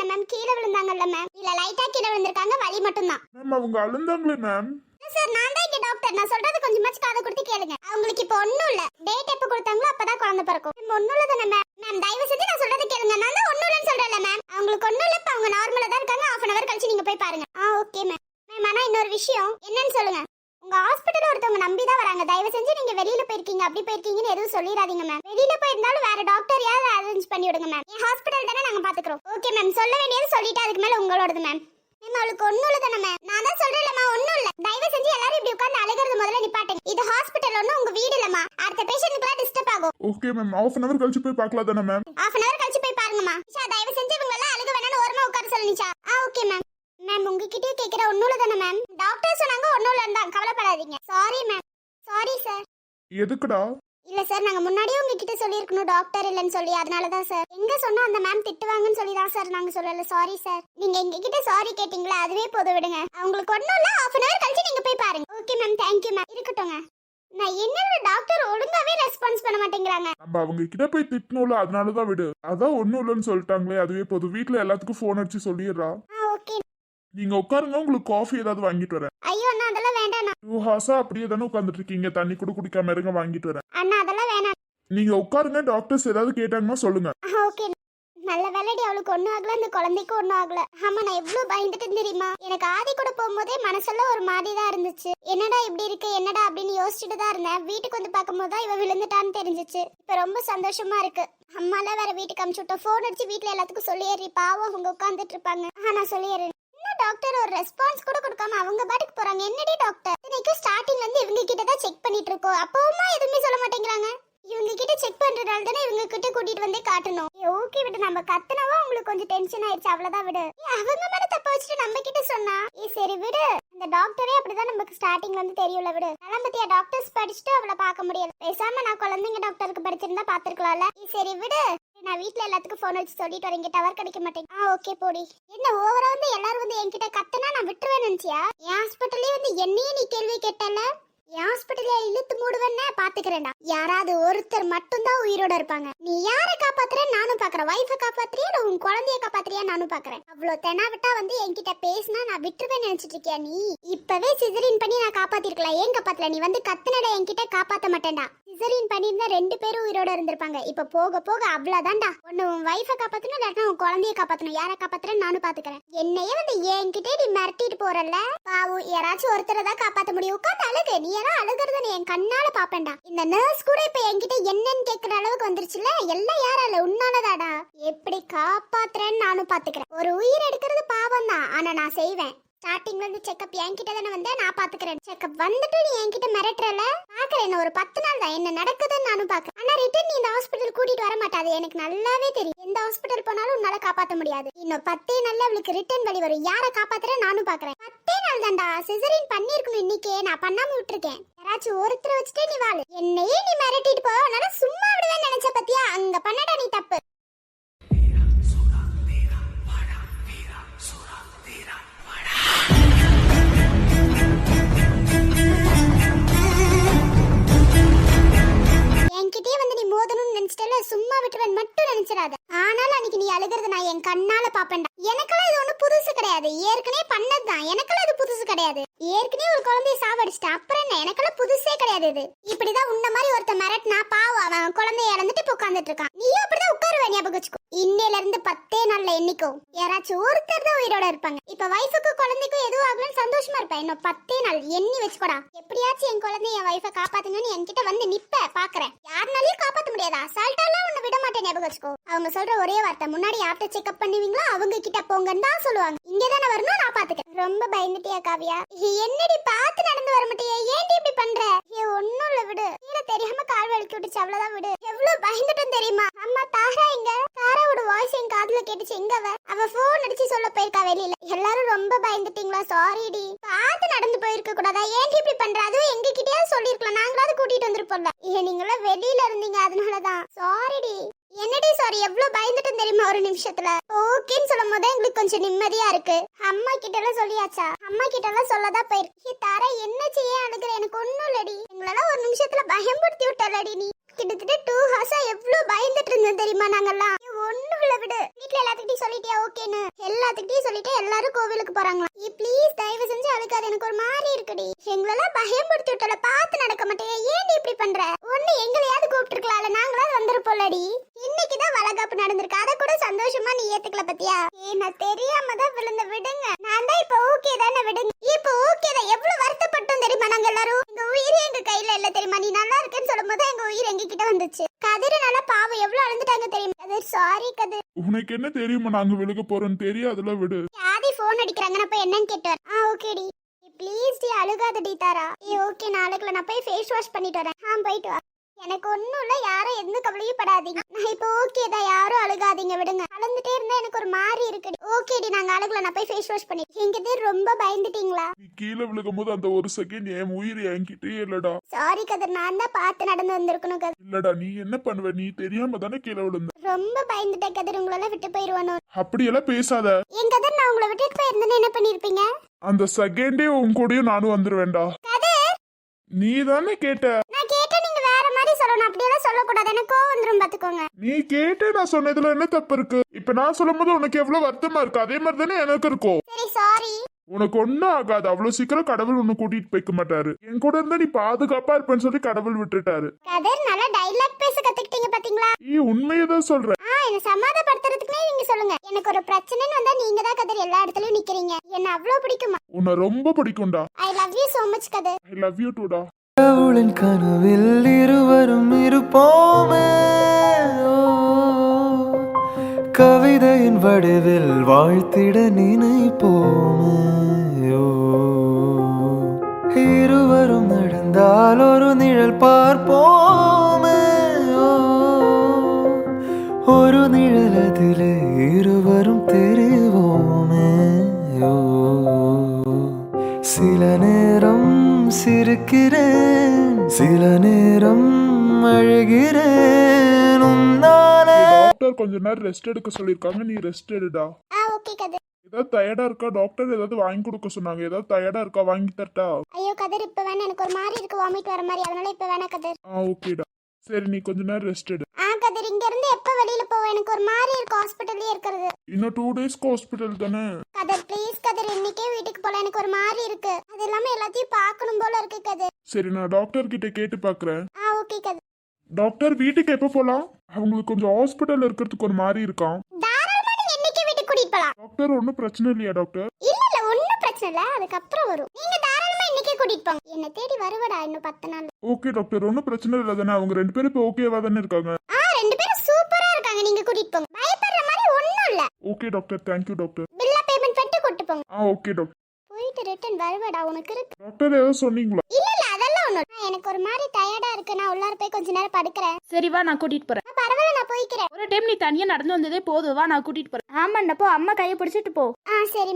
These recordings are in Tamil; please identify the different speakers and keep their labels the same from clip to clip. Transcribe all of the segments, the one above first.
Speaker 1: இல்ல மேம் கீழே விழுந்தாங்கல்ல மேம் இல்ல லைட்டா கீழே விழுந்திருக்காங்க. வலி மட்டும் தான்
Speaker 2: மேம் அவங்க அழுந்தாங்களே மேம்
Speaker 1: சார் நான் தான் இங்க டாக்டர் நான் சொல்றது கொஞ்சமாச்சு காதை கொடுத்து கேளுங்க. அவங்களுக்கு இப்போ ஒண்ணும் இல்ல. டேட் எப்ப கொடுத்தாங்களோ அப்பதான் குழந்தை பிறக்கும். மேம் ஒண்ணும் இல்ல தானே மேம் மேம் தயவு செஞ்சு நான் சொல்றது கேளுங்க. நான் தான் ஒண்ணும் இல்லன்னு சொல்றேன்ல மேம் அவங்களுக்கு ஒண்ணும் இல்ல இப்ப அவங்க நார்மலா தான் இருக்காங்க. half அன் ஹவர் கழிச்சு நீங்க போய் பாருங்க. ஆ ஓகே மேம் மேம் ஆனா இன்னொரு விஷயம். என்னன்னு சொல்லுங்க. உங்க ஹாஸ்பிட்டல் வராங்க தயவு செஞ்சு நீங்க வெளியில போயிருக்கீங்க. அப்படி போயிருக்கீங்கன்னு எதுவும் சொல்லிடாதீங்க மேம் வெளியில போயிருந்தாலும் வேற டாக்டர் யாவது அரேஞ்ச் பண்ணி விடுங்க மேம் என் ஹாஸ்பிட்டல் தானே நாங்க பாத்துக்கிறோம். ஓகே மேம் சொல்ல வேண்டியது சொல்லிட்டு அதுக்கு மேல உங்களோடது மேம் மேம் அவளுக்கு ஒண்ணும் இல்ல தானே மேம் நான் தான் சொல்றேன்லம்மா ஒண்ணும் இல்ல. தயவு செஞ்சு எல்லாரும் இப்படி உட்கார்ந்து அழுகிறது முதல்ல நிப்பாட்டுங்க. இது ஹாஸ்பிட்டல் ஒண்ணும் உங்க வீடு இல்லம்மா அடுத்த பேஷண்ட்டுக்குலாம் டிஸ்டர்ப் ஆகும்.
Speaker 2: Okay ma'am half an hour கழிச்சு போய் பார்க்கலாம் தானே மேம்
Speaker 1: half அன் ஹவர் கழிச்சு போய் பாருங்கம்மா நிஷா தயவு செஞ்சு இவங்க எல்லாம் அழுக வேணாம்னு ஓரமா உட்கார சொல்லு நிஷா. ஆ ஓகே மேம் மேம் உங்ககிட்டயே கேக்குற ஒண்ணும் இல்ல தானே மேம் டாக்டர் சொன்னாங்க ஒண்ணும் இல்ல தான். கவலைப்படாதீங்க. சாரி மேம் சாரி சார்
Speaker 2: எதுக்குடா?
Speaker 1: இல்ல சார் நாங்க முன்னாடியே உங்ககிட்ட சொல்லியிருக்கணும் டாக்டர் இல்லைன்னு சொல்லி. அதனால தான் சார் எங்க சொன்னா அந்த மேம் திட்டுவாங்கன்னு சொல்லி தான் சார் நாங்க சொல்லல. சாரி சார் நீங்க எங்க கிட்ட சாரி கேட்டீங்களா? அதுவே போதும் விடுங்க. அவங்களுக்கு ஒண்ணும் இல்ல. Half அன் ஹவர் கழிச்சு நீங்க போய் பாருங்க. Okay ma'am thank you ma'am இருக்கட்டும்ங்க. நான் என்னோட டாக்டர் ஒழுங்காவே ரெஸ்பான்ஸ் பண்ண மாட்டேங்கிறாங்க?
Speaker 2: நம்ம அவங்க கிட்ட போய் திட்டணும்ல. அதனால தான் விடு. அதான் ஒன்றும் இல்லைன்னு சொல்லிட்டாங்களே. அதுவே போதும். வீட்டில் எல்லாத்துக்கும் ஃபோன் அடிச்சு சொல்லிடுறா.
Speaker 1: ஆ ஓகே
Speaker 2: நீங்க உட்காருங்க உங்களுக்கு காஃபி ஏதாவது வாங்கிட்டு வரேன்.
Speaker 1: ஐயோ அண்ணா அதெல்லாம் வேண்டாம்
Speaker 2: டூ ஹார்ஸா அப்படியே தானே உட்காந்துட்டு இருக்கீங்க. தண்ணி கூட குடிக்காம இருங்க வாங்கிட்டு வரேன்.
Speaker 1: அண்ணா அதெல்லாம் வேணாம்.
Speaker 2: நீங்க உட்காருங்க டாக்டர்ஸ் ஏதாவது கேட்டாங்கன்னா சொல்லுங்க.
Speaker 1: ஓகே நல்ல வேலைடி அவளுக்கு ஒன்றும் ஆகல அந்த குழந்தைக்கும் ஒன்றும் ஆகல. ஆமா நான் எவ்வளோ பயந்துட்டேன் தெரியுமா? எனக்கு ஆதி கூட போகும்போதே மனசெல்லாம் ஒரு மாதிரி தான் இருந்துச்சு. என்னடா இப்படி இருக்கு என்னடா அப்படின்னு யோசிச்சுட்டு தான் இருந்தேன். வீட்டுக்கு வந்து பார்க்கும்போது தான் இவ விழுந்துட்டான்னு தெரிஞ்சிச்சு. இப்போ ரொம்ப சந்தோஷமா இருக்கு. அம்மாலாம் வேற வீட்டுக்கு அமுச்சு விட்டோம். ஃபோன் அடிச்சு வீட்டில் எல்லாத்துக்கும் சொல்லிடுறி பாவம் அவங்க உட்காந்துட்டு இருப்பாங்க. ஆ நான் சொல்லிடுறேன் டாக்டர் ஒரு ரெஸ்பான்ஸ் கூட கொடுக்காம அவங்க பாட்டுக்கு போறாங்க. என்னடி டாக்டர்? இன்னைக்கு ஸ்டார்டிங்ல இருந்து இவங்க கிட்ட தான் செக் பண்ணிட்டு இருக்கோம். அப்பவுமா எதுவுமே சொல்ல மாட்டேங்கிறாங்க. இவங்க கிட்ட செக் பண்றதால தானே இவங்க கிட்ட கூட்டிட்டு வந்தே காட்டணும். ஓகே விடு. நம்ம கத்துனவா உங்களுக்கு கொஞ்சம் டென்ஷன் ஆயிடுச்சு அவ்வளவுதான் விடு. அவங்க மேல தப்ப வச்சுட்டு நம்ம கிட்ட சொன்னா? ஏ சரி விடு. அந்த டாக்டரே அப்படிதான் நமக்கு ஸ்டார்டிங்ல இருந்து தெரியல விடு. அதெல்லாம் பத்தியா? டாக்டர்ஸ் படிச்சுட்டு அவளை பார்க்க முடியல. பேசாம நான் குழந்தைங்க டாக்டருக்கு படிச்சிருந்தா பாத்துருக்கலாம்ல சரி விடு. நான் வீட்டில் எல்லாத்துக்கும் போன் வச்சு சொல்லிட்டு வரேன். டவர் கிடைக்க மாட்டேன். ஆ ஓகே போடி. என்ன ஓவரா வந்து எல்லாரும் வந்து என்கிட்ட கத்தனா நான் விட்டுருவேன் நினைச்சியா? என் ஹாஸ்பிட்டல்லே வந்து என்னையே நீ கேள்வி கேட்டல? என் ஹாஸ்பிட்டலே இழுத்து மூடுவேன்னா பாத்துக்கிறேன்டா. யாராவது ஒருத்தர் மட்டும்தான் உயிரோட இருப்பாங்க. நீ யாரை காப்பாத்துற? நானும் பாக்குறேன். வைஃபை காப்பாத்துறியா? உன் குழந்தைய காப்பாத்துறியா? நானும் பாக்குறேன். அவ்வளவு தெனாவிட்டா வந்து என்கிட்ட பேசினா நான் விட்டுருவேன் நினைச்சிட்டு இருக்கியா நீ? இப்பவே சிசரின் பண்ணி நான் காப்பாத்திருக்கலாம். ஏன் காப்பாத்தல? நீ வந்து கத்துனடா என்கிட்ட காப்பாத்த மாட்டேன்டா. சிசரின் பண்ணியிருந்தா ரெண்டு பேரும் உயிரோட இருந்திருப்பாங்க. இப்ப போக போக அவ்வளவுதான்டா. ஒன்று உன் வைஃபை காப்பாத்தணும் இல்லாட்டா உன் குழந்தைய காப்பாத்தணும். யாரை காப்பாத்துறேன்னு நானும் பாத்துக்கிறேன். என்னையே வந்து என்கிட்டே நீ மிரட்டிட்டு போறல பாவு யாராச்சும் ஒருத்தரை தான் காப்பாத்த முடியும். உட்காந்து அழுகு. நீ எல்லாம் அழுகிறத நீ என் கண்ணால பாப்பேன்டா. இந்த நர்ஸ் கூட இப்ப என்கிட்ட என்னன்னு கேக்குற அளவுக்கு வந்துருச்சுல எல்லாம் யாரால உன்னாலதாடா. எப்படி காப்பாத்துறேன்னு நானும் பாத்துக்கிறேன். ஒரு உயிர் எடுக்கிறது பாவம் தான் ஆனா நான் செய்வேன். ஸ்டார்டிங்ல இருந்து செக்கப் என்கிட்ட தானே வந்தேன் நான் பாத்துக்கிறேன் செக்கப் வந்துட்டு நீ என்கிட்ட மிரட்டுறல? பாக்குறேன் ஒரு பத்து நாள் தான். என்ன நடக்குதுன்னு நானும் பாக்குறேன் ஆனா ரிட்டர்ன் நீ இந்த ஹாஸ்பிட்டல் கூட்டிட்டு வர மாட்டாது. எனக்கு நல்லாவே தெரியும். எந்த ஹாஸ்பிட்டல் போனாலும் உன்னால காப்பாத்த முடியாது. இன்னும் பத்தே நாள்ல அவளுக்கு ரிட்டர்ன் வழி வரும். யாரை காப்பாத்துற? நானும் பாக்குறேன் பத்தே நாள் தான்டா. சிசரின் பண்ணிருக்கணும் இன்னைக்கே. நான் பண்ணாம விட்டுருக்கேன். யாராச்சும் ஒருத்தரை வச்சுட்டே நீ வாழு. என்னையே நீ மிரட்டிட்டு போ. சும்மா விடுவேன்னு நினைச்ச பத்தியா? அங்க பண்ணடா நீ தப்பு. பாப்பேன்டா. எனக்கெல்லாம் இது ஒண்ணு புதுசு கிடையாது ஏற்கனவே பண்ணதுதான். எனக்கெல்லாம் அது புதுசு கிடையாது. ஏற்கனவே ஒரு குழந்தைய சாவடிச்சிட்டேன் அப்புறம் என்ன? எனக்கெல்லாம் புதுசே கிடையாது இது. இப்படிதான் உன்ன மாதிரி ஒருத்த மிரட்டினா பாவம் அவன் குழந்தைய இறந்துட்டு இப்ப உட்கார்ந்துட்டு இருக்கான். நீயும் அப்படிதான் உட்காருவ ஞாபகம் வச்சுக்கோ. இன்னையில இருந்து பத்தே நாள்ல எண்ணிக்கோ. யாராச்சும் ஒருத்தர் தான் உயிரோட இருப்பாங்க. இப்ப வைஃபுக்கு குழந்தைக்கும் எதுவும் ஆகலன்னு சந்தோஷமா இருப்பேன் இன்னும் பத்தே நாள் எண்ணி வச்சுக்கோடா. எப்படியாச்சும் என் குழந்தைய என் வைஃபை காப்பாத்துங்கன்னு என்கிட்ட வந்து நிப்ப பாக்குறேன். யாருனாலையும் காப்பாத்த முடியாதா? அசால்ட்டாலாம் உன்னை விட மாட்டேன் ஞாபகம் வச்சுக்கோ. அவங்க சொல்ற ஒரே வார்த்தை. முன்னாடி யார்கிட்ட செக்அப் பண்ணுவீங்களோ அவங்க கிட்ட போங்கன்னு தான் சொல்லுவாங்க. இங்க தானே வரணும்? நான் பாத்துக்கிறேன். ரொம்ப பயந்துட்டியா காவியா? என்னடி பார்த்து நடந்து வர மாட்டியா? ஏன்டி இப்படி பண்ற? ஏ ஒண்ணும் இல்ல விடு. கீழே தெரியாம கால் வலிக்கி விட்டுச்சு அவ்வளவுதான் விடு. எவ்வளவு பயந்துட்டோம் தெரியுமா? அம்மா தாரா எங்க? தாராவோட வாய்ஸ் என் காதுல கேட்டுச்சு. எங்க அவ? அவ போன் அடிச்சு சொல்ல போயிருக்கா வெளியில. எல்லாரும் ரொம்ப பயந்துட்டீங்களா? சாரிடி பார்த்து நடந்து போயிருக்க கூடாதா? ஏன்டி இப்படி பண்ற? அதுவும் எங்க கிட்டயாவது சொல்லிருக்கலாம். நாங்களாவது கூட்டிட்டு வந்திருப்போம்ல. ஏன் நீங்களாம் வெளியில இருந்தீங்க அதனாலதான். சாரிடி என்னடி சாரி எவ்வளவு பயந்துட்டும் தெரியுமா ஒரு நிமிஷத்துல? ஓகேன்னு சொல்லும் போது எங்களுக்கு கொஞ்சம் நிம்மதியா இருக்கு. அம்மா கிட்ட எல்லாம் சொல்லியாச்சா? அம்மா கிட்ட எல்லாம் சொல்லதான் போயிருக்கு. தர என்ன செய்ய அழுகுற? எனக்கு ஒண்ணும் இல்லடி. எங்களெல்லாம் ஒரு நிமிஷத்துல பயம்படுத்தி விட்டலடி நீ. கிட்டத்தட்ட டூ ஹவர்ஸா எவ்வளவு பயந்துட்டு இருந்தோம் தெரியுமா நாங்கெல்லாம்? விடு வீட்ல எல்லாத்துக்கிட்டையும் சொல்லிட்டியா? ஓகேன்னு. எல்லாத்துக்கிட்டையும் சொல்லிட்டு எல்லாரும் கோவிலுக்கு போறாங்களா நீ ப்ளீஸ் தயவு செஞ்சு அழுக்காது. எனக்கு ஒரு மாதிரி இருக்குடி. எங்களெல்லாம் பயன்படுத்தி விட்டல பார்த்து நடக்க மாட்டேன் ஏன் நீ இப்படி பண்ற? ஒண்ணு எங்களையாவது கூப்பிட்டுருக்கலாம்ல. நாங்களாவது வந்திருப்போம்லடி. இன்னைக்குதான் வளகாப்பு நடந்திருக்கு. அத கூட சந்தோஷமா நீ ஏத்துக்கல பத்தியா? ஏ நான் தெரியாம தான் விழுந்த விடுங்க. நான் தான் இப்போ
Speaker 2: எனக்கு என்ன தெரியுமா நாங்க விழுக போறோம்னு தெரியாதுல விடு.
Speaker 1: ஆதி ஃபோன் அடிக்கிறாங்க? நான் போய் என்னன்னு கேட்டு வரேன். ஆ ஓகேடி ப்ளீஸ் டி அழுகாதடி தாரா. ஏ ஓகே நாளைக்குள்ள நான் போய் ஃபேஸ் வாஷ் பண்ணிட்டு வரேன். ஆ போயிட்டு வா. எனக்கு ஒண்ணும் இல்ல யாரும் எந்த கவலையும் படாதீங்க. நான் இப்போ ஓகே தான் யாரும் அழுகாதீங்க விடுங்க. அழுந்துட்டே இருந்தா எனக்கு ஒரு மாதிரி இருக்குடி. ஓகேடி நாங்க அழுகல நான் போய் ஃபேஸ் வாஷ் பண்ணி எங்க பேர் ரொம்ப பயந்துட்டீங்களா?
Speaker 2: கீழே விழுகும் போது அந்த ஒரு செகண்ட் என் உயிர் என்கிட்டே இல்லடா.
Speaker 1: சாரி கதிர். நான் தான் பார்த்து நடந்து வந்திருக்கணும் கதிர்.
Speaker 2: இல்லடா நீ என்ன பண்ணுவ? நீ தெரியாம தானே கீழே விழுந்த.
Speaker 1: ரொம்ப பயந்துட்டேன் கதிர். உங்களெல்லாம் விட்டு போயிருவானோ?
Speaker 2: அப்படியெல்லாம் பேசாத.
Speaker 1: என் கதிர் நான் உங்களை விட்டுட்டு போயிருந்தேன்னு என்ன பண்ணிருப்பீங்க?
Speaker 2: அந்த செகண்டே உன் கூடயும் நானும் வந்துருவேன்டா. நீ தானே கேட்ட
Speaker 1: நான் கேட்ட நீங்க வேற மாதிரி சொல்லணும் அப்படியெல்லாம் சொல்லக்கூடாது. எனக்கு கோவம் வந்துரும் பாத்துக்கோங்க.
Speaker 2: நீ கேட்டு நான் சொன்னதுல என்ன தப்பு இருக்கு இப்ப நான் சொல்லும் போது உனக்கு எவ்வளவு வருத்தமா இருக்கு? அதே மாதிரி தானே எனக்கு இருக்கும்
Speaker 1: சரி சாரி
Speaker 2: உனக்கு ஒன்னும் ஆகாது. அவ்வளவு சீக்கிரம் கடவுள் உன்னை கூட்டிட்டு போய்க்க மாட்டாரு. என் கூட இருந்தா நீ பாதுகாப்பா இருப்பேன்னு சொல்லி கடவுள் விட்டுட்டாரு.
Speaker 1: கதிர் நல்லா டைலாக் பேச கத்துக்கிட்டீங்க பாத்தீங்களா?
Speaker 2: நீ உண்மையதான் சொல்ற
Speaker 1: ஆ என்ன சமாதானப்படுத்துறதுக்குனே நீங்க சொல்லுங்க. எனக்கு ஒரு பிரச்சனைன்னு வந்தா நீங்க தான் கதிர் எல்லா இடத்துலயும் நிக்கிறீங்க. என்ன அவ்வளவு பிடிக்குமா?
Speaker 2: உன்னை ரொம்ப பிடிக்கும்டா.
Speaker 1: I love you so much Kathir.
Speaker 2: I love you Doda
Speaker 3: கடவுளின் கனவில் இருவரும் இருப்போமே ஓ, கவிதையின் வடிவில் வாழ்த்திட நினைப்போமே ஓ, இருவரும் நடந்தால் ஒரு நிழல் பார்ப்போமே ஓ, ஒரு நிழல் அதிலே இருவரும் தெரிவோமே சில நேரம் சிரிக்கிறேன் சில நேரம் அழுகிறேன். உன்னாலே
Speaker 2: டாக்டர் கொஞ்ச நேரம் ரெஸ்ட் எடுக்க சொல்லிருக்காங்க நீ ரெஸ்ட் எடுடா.
Speaker 1: ஆ ஓகே கதிர்.
Speaker 2: ஏதாவது டயர்டா இருக்கா? டாக்டர் ஏதாவது வாங்கி கொடுக்க சொன்னாங்க. ஏதாவது டயர்டா இருக்கா? வாங்கி தரட்டா?
Speaker 1: ஐயோ கதிர் இப்ப வேணா எனக்கு ஒரு மாதிரி இருக்கு. வாமிட் வர மாதிரி. அதனால இப்ப வேணா கதிர்.
Speaker 2: ஆ ஓகேடா சரி நீ கொஞ்ச நேரம் ரெஸ்ட் எடு
Speaker 1: ஆ கதிர் இங்க இருந்து எப்ப வெளியில போவேன் எனக்கு ஒரு மாதிரி இருக்கு ஹாஸ்பிட்டல்லயே இருக்கிறது.
Speaker 2: இன்னும் டூ டேஸ்க்கு ஹாஸ்பிட்டல் தானே?
Speaker 1: கதிர் ப்ளீஸ் கதிர் இன்னைக்கே வீட்டுக்கு போல. எனக்கு ஒரு மாதிரி இருக்கு. அது இல்லாம எல்லாத்தையும் பார்க்கணும் போல இருக்கு கதிர்.
Speaker 2: சரி நான் டாக்டர் கிட்ட கேட்டு பாக்குறேன்.
Speaker 1: ஆ ஓகே கதிர்.
Speaker 2: டாக்டர் வீட்டுக்கு எப்போ போலாம்? அவங்களுக்கு கொஞ்சம் ஹாஸ்பிட்டல் இருக்கிறதுக்கு ஒரு மாதிரி இருக்கான்
Speaker 1: தாராளமா நீங்க இன்னைக்கே வீட்டுக்கு கூட்டிட்டு போலாம்.
Speaker 2: டாக்டர் ஒன்றும் பிரச்சனை இல்லையா டாக்டர்
Speaker 1: இல்ல இல்ல ஒண்ணும் பிரச்சனை இல்ல. அதுக்கப்புறம் வரும். நீங்க தாராளமா இன்னைக்கே கூட்டிட்டு போங்க. என்ன தேடி வருவடா இன்னும் பத்து நாள்.
Speaker 2: ஓகே டாக்டர் ஒன்றும் பிரச்சனை இல்லை தானே. அவங்க ரெண்டு பேரும் இப்போ ஓகேவா தானே இருக்காங்க.
Speaker 1: ஆ ரெண்டு பேரும் இருக்காங்க நீங்க கூட்டிட்டு போங்க. பயப்படுற மாதிரி ஒண்ணும் இல்ல.
Speaker 2: Okay doctor thank you doctor
Speaker 1: பில்ல பேமெண்ட் பண்ணிட்டு கூட்டிட்டு போங்க.
Speaker 2: ஆ ஓகே டாக்டர்
Speaker 1: போயிட்டு ரிட்டர்ன் வருவடா உனக்கு இருக்கு.
Speaker 2: டாக்டர் ஏதாவது சொன்னீங்களா?
Speaker 1: இல்ல இல்ல அதெல்லாம் ஒண்ணும். எனக்கு ஒரு மாதிரி டயர்டா இருக்கு. நான் உள்ளார போய் கொஞ்ச நேரம் படுக்கிறேன்.
Speaker 4: சரி வா நான் கூட்டிட்டு போறேன்.
Speaker 1: பரவாயில்ல நான் போய்க்கிறேன்.
Speaker 4: ஒரு டைம் நீ தனியா நடந்து வந்ததே போதும். வா நான் கூட்டிட்டு போறேன். ஆமாண்டா போ. அம்மா கையை பிடிச்சிட்டு போ.
Speaker 1: ஆ சரி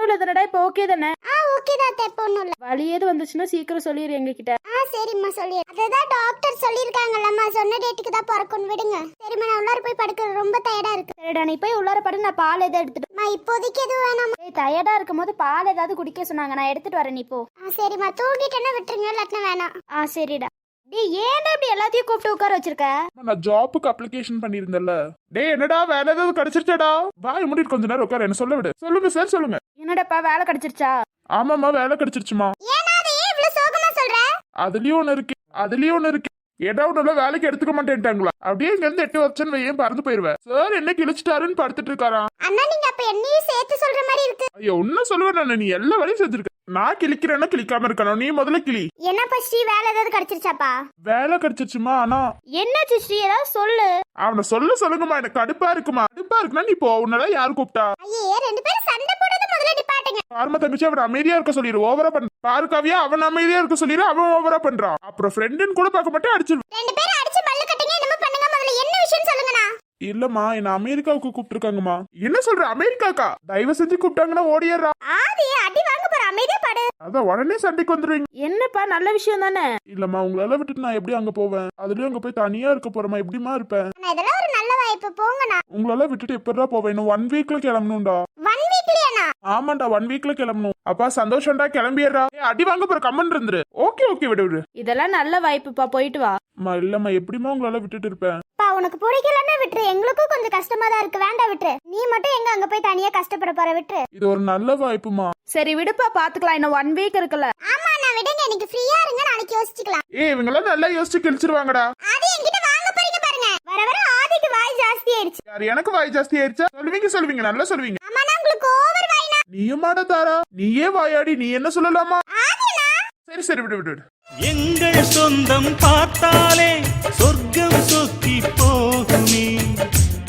Speaker 4: ஒன்னும் இல்ல தானடா இப்போ ஓகே தானே?
Speaker 1: ஆ ஓகே தான் அத்தை, இப்ப ஒண்ணும் இல்ல
Speaker 4: வலி ஏது வந்துச்சுன்னா சீக்கிரம் சொல்லிடு எங்க கிட்ட
Speaker 1: ஆ சரிம்மா சொல்லி அதுதான் டாக்டர் சொல்லியிருக்காங்கல்லம்மா சொன்ன டேட்டுக்கு தான் பிறக்கணும் விடுங்க. சரிம்மா நான் உள்ளார போய் படுக்கிறேன். ரொம்ப டயர்டா இருக்கு.
Speaker 4: சரிடா நீ போய் உள்ளார படு நான் பால் எதாவது எடுத்துட்டு
Speaker 1: அம்மா இப்போதைக்கு எதுவும் வேணாம்
Speaker 4: ஏய் டயர்டா இருக்கும் போது பால் ஏதாவது குடிக்க சொன்னாங்க. நான் எடுத்துட்டு வரேன் நீ போ.
Speaker 1: ஆ சரிம்மா. தூங்கிட்டேன்னா விட்டுருங்க இல்லாட்டினா வேணாம்.
Speaker 4: ஆ சரிடா. டேய் ஏன்டா இப்படி எல்லாத்தையும் கூப்பிட்டு உட்கார வச்சிருக்க?
Speaker 2: நான் ஜாப்புக்கு அப்ளிகேஷன் பண்ணியிருந்தேன்ல. டேய் என்னடா வேலை ஏதாவது கிடைச்சிருச்சாடா? வாய் முடிட்டு கொஞ்ச நேரம் உட்கார என்ன சொல்ல விடு. சொல்லுங்க சார் சொல்லுங்க.
Speaker 4: என்னடாப்பா வேலை கிடைச்சிருச்சா?
Speaker 2: ஆமாம்மா வேலை கிடைச்சிருச்சுமா
Speaker 1: ஏன்னா அதை ஏன் இவ்வளவு சோகமா சொல்ற?
Speaker 2: அதுலயும் ஒண்ணு இருக்கு அதுலயும் ஒண்ணு இருக்கு. ஏடா ஒண்ணுல வேலைக்கு எடுத்துக்க மாட்டேன்ட்டாங்களா? அப்படியே இங்க இருந்து எட்டு வருஷம் வையன் பறந்து போயிருவேன். சார் என்ன கிழிச்சிட்டாருன்னு படுத்துட்டு இருக்காராம்.
Speaker 1: அண்ணா நீங்க அப்ப என்னையும் சேர்த்து சொல்ற மாதிரி இருக்கு.
Speaker 2: ஐயோ ஒன்னும் சொல்லுவேன் நான் நீ எல்லா வேலையும் செஞ்சிருக்க. நான் கிழிக்கிறேன்னா கிழிக்காம இருக்கணும். நீ முதல்ல கிளி
Speaker 1: என்னப்பா ஸ்ரீ வேலை ஏதாவது கிடைச்சிருச்சாப்பா?
Speaker 2: வேலை கிடைச்சிருச்சுமா ஆனா.
Speaker 4: என்னாச்சு ஸ்ரீ ஏதாவது சொல்லு.
Speaker 2: அவனை சொல்ல சொல்லுங்கம்மா எனக்கு கடுப்பா இருக்குமா. கடுப்பா இருக்குன்னா நீ போ உன்னால யாரு கூப்பிட்டா?
Speaker 1: ஐயே ரெண்டு பேரும் சண்டை போடுறது முதல்ல நிப்பாட்டுங்க
Speaker 2: பாருமா தங்கச்சி அவன் அமைதியா இருக்க சொல்லிடு ஓவரா பண்ண பாரு காவியா அவன் அமைதியா இருக்க சொல்லிடு அவன் ஓவரா பண்றான். அப்புறம் ஃப்ரெண்டுன்னு கூட பார்க்க மாட்டேன் அடிச்சிருவேன்
Speaker 1: ரெண்டு பேரும் அடிச்சு பல்லு கட்டிங்க என்னமோ பண்ணுங்க முதல்ல என்ன விஷயம் சொல்லுங்கண்ணா
Speaker 2: இல்லம்மா என்ன அமெரிக்காவுக்கு கூப்பிட்டுருக்காங்கம்மா. என்ன சொல்ற அமெரிக்காக்கா? தயவு செஞ்சு கூப்பிட்டாங்கன்னா ஓடிடுறா
Speaker 1: ஆதி அடி வாங்க போற அமைதியா படு
Speaker 2: அதான் உடனே சண்டைக்கு வந்துருவீங்க.
Speaker 4: என்னப்பா நல்ல விஷயம் தானே?
Speaker 2: இல்லம்மா உங்களால விட்டுட்டு நான் எப்படி அங்க போவேன்? அதுலயும் அங்க போய் தனியா இருக்க போறேமா எப்படிமா இருப்பேன்?
Speaker 1: அண்ணா இதெல்லாம் ஒரு நல்ல வாய்ப்பு. போங்கண்ணா.
Speaker 2: உங்களால விட்டுட்டு எப்படிடா போவேன்? இன்னும் ஒன் வீக்ல கிளம்பணும்டா.
Speaker 1: ஒன் வீக்லயாண்ணா
Speaker 2: ஆமாண்டா ஒன் வீக்ல கிளம்பணும். அப்பா சந்தோஷம்டா கிளம்பிடுறா ஏய், அடி வாங்க போற கம்மன் இருந்துரு. ஓகே ஓகே விடு விடு.
Speaker 4: இதெல்லாம் நல்ல வாய்ப்புப்பா போயிட்டு வா.
Speaker 2: அம்மா இல்லம்மா எப்படிம்மா உங்களால விட்டுட்டு இருப்பேன்?
Speaker 1: பா உனக்கு பிடிக்கலன்னா விட்டுரு. எங்களுக்கும் கொஞ்சம் கஷ்டமா தான் இருக்கு. வேண்டாம் விட்டுரு. நீ மட்டும் எங்க அங்க போய் தனியா கஷ்டப்பட போற? விட்டுரு.
Speaker 2: இது ஒரு நல்ல வாய்ப்புமா?
Speaker 4: சரி விடுப்பா. பாத்துக்கலாம். இன்னும் ஒன் வீக் இருக்குல்ல.
Speaker 1: ஆமா நான் விடுங்க இன்னைக்கு ஃப்ரீயா இருங்க. நாளைக்கு யோசிச்சுக்கலாம்.
Speaker 2: ஏய் இவங்கெல்லாம் நல்லா யோசிச்சு கிழிச்சிருவாங்கடா.
Speaker 1: ஆதி என்கிட்ட வாங்க போறீங்க பாருங்க. வர வர ஆதிக்கு வாய் ஜாஸ்தி ஆயிடுச்சு.
Speaker 2: யார் எனக்கு வாய் ஜாஸ்தி ஆயிருச்சா சொல்லுவீங்க சொல்லுவீங்க. நல்லா சொல்லுவீங்க.
Speaker 1: ஆமாண்ணா உங்களுக்கு ஓவர் வாய்னா.
Speaker 2: நீயும் மாட தாரா. நீயே வாயாடி. நீ என்ன சொல்லலாமா?
Speaker 1: ஆதினா
Speaker 2: சரி சரி. விடு விடு விடு.
Speaker 5: எங்கள் சொந்தம் பார்த்தாலே சொர்க்கம் சொத்தி போகுமே.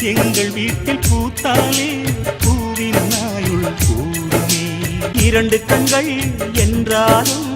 Speaker 5: எங்கள் வீட்டில் பூத்தாலே பூவின் நாயுள் கூடுமே இரண்டு கண்கள் என்றாலும்